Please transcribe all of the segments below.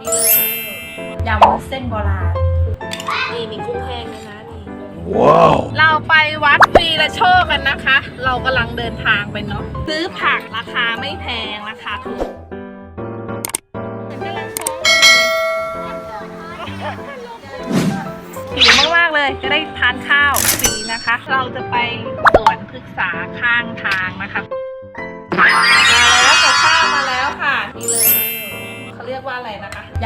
นี่เลยยำเส้นโบราณ นี่มีกุ้งแห้งด้วยนะนี่ Wow. เราไปวัดวีละโชคกันนะคะ เรากำลังเดินทางไปเนาะ ซื้อผักราคาไม่แพงราคาถูกหิวมากๆเลย จะได้ทานข้าวฟรีนะคะ เราจะไปสวนพฤกษาข้างทางนะคะ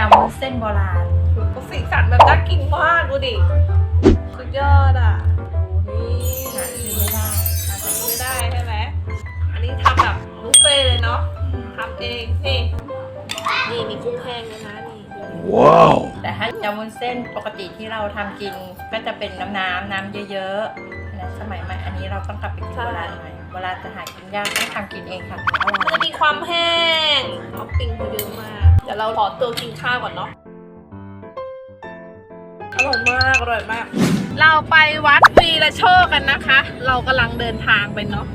นะคะยำเส้นโบราณก็สีสันแบบน่ากินมากดูดิสุดยอดอะนี่หาซื้อไม่ได้หาซื้อไม่ได้ใช่ไหมอันนี้ทำแบบบุฟเฟ่ต์เลยเนาะทำเองนี่นี่มีกุ้งแห้งด้วยนะนี่ Wow. แต่ถ้ายำวุ้นเส้นปกติที่เราทำกินก็จะเป็นน้ำน้ำน้ำเยอะๆนะสมัยใหม่อันนี้เราต้องกลับไปกินใช่โบราณหน่อยโบราณจะหากินยากต้องทำกินเองค่ะอร่มันอจะยมีความแห้งท็อปปิ้งเขาเยอะมาก เดี๋ยวเราขอตัวกินข้าวก่อนเนาะอร่อยมากอร่อยมาก เราไปวัดวีละโชคกันนะคะ เรากำลังเดินทางไปเนาะ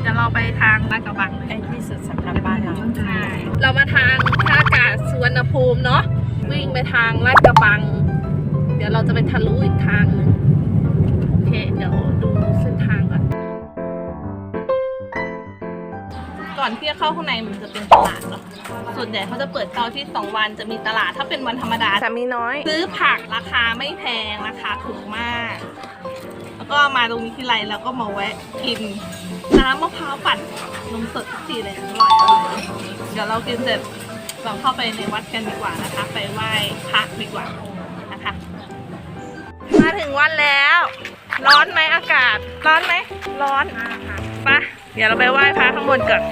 เดี๋ยวเราไปทางลาดกระบังเลยใกล้ที่สุดสำหรับบ้านเราใช่เรามาทางท่าอากาศสุวรรณภูมิเนาะวิ่งไปทางลาดกระบัง เดี๋ยวเราจะไปทะลุอีกทางหนึงโอเคเดี๋ยวดูเส้นทางก่อน ก่อนที่จะเข้าข้างในมันจะเป็นตลาดเนาะ ส่วนใหญ่เขาจะเปิดเสาร์อาที่สองวันจะมีตลาด ถ้าเป็นวันธรรมดาจะมีน้อย ซื้อผักราคาไม่แพงราคาถูกมาก แล้วก็มาตรงนี้ทีไรเราก็มาแวะกินน้ำมะพร้าวปั่นนมสดทุกทีเลยอร่อยอร่อยเดี๋ยวเรากินเสร็จเราเข้าไปในวัดกันดีกว่านะคะ ไปไหว้พระดีกว่านะคะ มาถึงวัดแล้ว ร้อนไหมอากาศ ร้อนไหมร้อนไปะเดี๋ยวเราไปไหว้พระข้างบนก่อน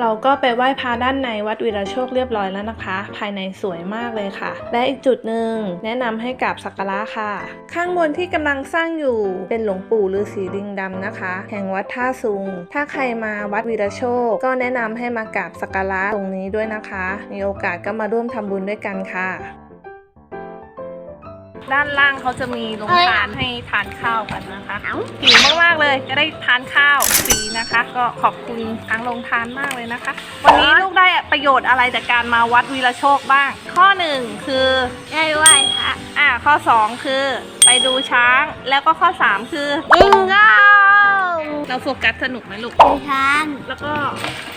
เราก็ไปไหว้พระด้านในวัดวีระโชคเรียบร้อยแล้วนะคะ ภายในสวยมากเลยค่ะ และอีกจุดหนึ่งแนะนำให้กราบสักการะค่ะ ข้างบนที่กำลังสร้างอยู่เป็นหลวงปู่ฤาษีลิงดำนะคะ แห่งวัดท่าซุง ถ้าใครมาวัดวีระโชค ก็แนะนำให้มากราบสักการะตรงนี้ด้วยนะคะ มีโอกาสก็มาร่วมทำบุญด้วยกันค่ะ ด้านล่างเขาจะมีโรงทานให้ทานข้าวกันนะคะหิวมากๆเลยจะได้ทานข้าวฟรีนะคะ ก็ขอบคุณทางโรงทานมากเลยนะคะ วันนี้ลูกได้ประโยชน์อะไรจากการมาวัดวีระโชคบ้าง ข้อหนึ่งคือได้ไหวพระอ่าข้อ2คือไปดูช้าง แล้วก็ข้อ3คือยิงก้าวเราโฟกัสสนุกไหมลูกไปทางแล้วก็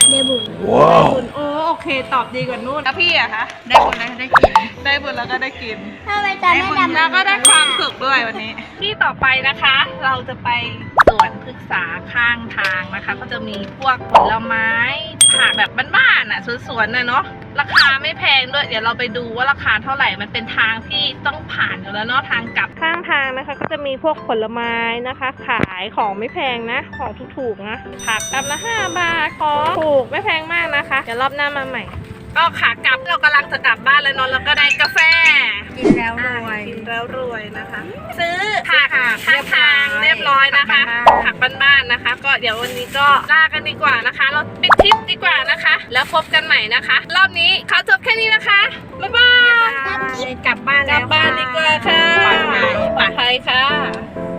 เดบุญ Wow. บุญโอ้ โอเคตอบดีกว่านู่นแล้วพี่อะคะได้บุญแล้วได้กิน ได้บุญแล้วก็ได้กินถ้าไปตอนไม่ดำแล้วก็ได้ความสุขด้วยวันนี้ ที่ต่อไปนะคะ เราจะไปสวนพฤกษาข้างทางนะคะ ก็จะมีพวกผลไม้ผักแบบบ้านๆอะสวนๆน่ะเนาะราคาไม่แพงด้วย เดี๋ยวเราไปดูว่าราคาเท่าไหร่มันเป็นทางที่ต้องผ่านอยู่แล้วเนาะทางกลับข้างทางนะคะ ก็จะมีพวกผลไม้นะคะ ขายของไม่แพงนะ ของถูกๆนะผักกำละ5บาทของถูก ไม่แพงมากนะคะ เดี๋ยวรอบหน้ามาใหม่ ก็ขากลับเรากำลังจะกลับบ้านแล้วเนาะแล้วก็ได้กาแฟ กินแล้วรวย กินแล้วรวยนะคะ ซื้อผักซื้อผักข้างทางเรียบร้อยนะคะผักบ้านๆผักบ้านๆนะคะ ก็เดี๋ยววันนี้ก็ลากันดีกว่านะคะ เราปิดทริปดีกว่านะคะ แล้วพบกันใหม่นะคะ รอบนี้เขาจบแค่นี้นะคะบ๊ายบายกลับบ้านกแล้ลัวบบ้านดีกว่าค่ะปลอดภัยปลอดภัยค่ะ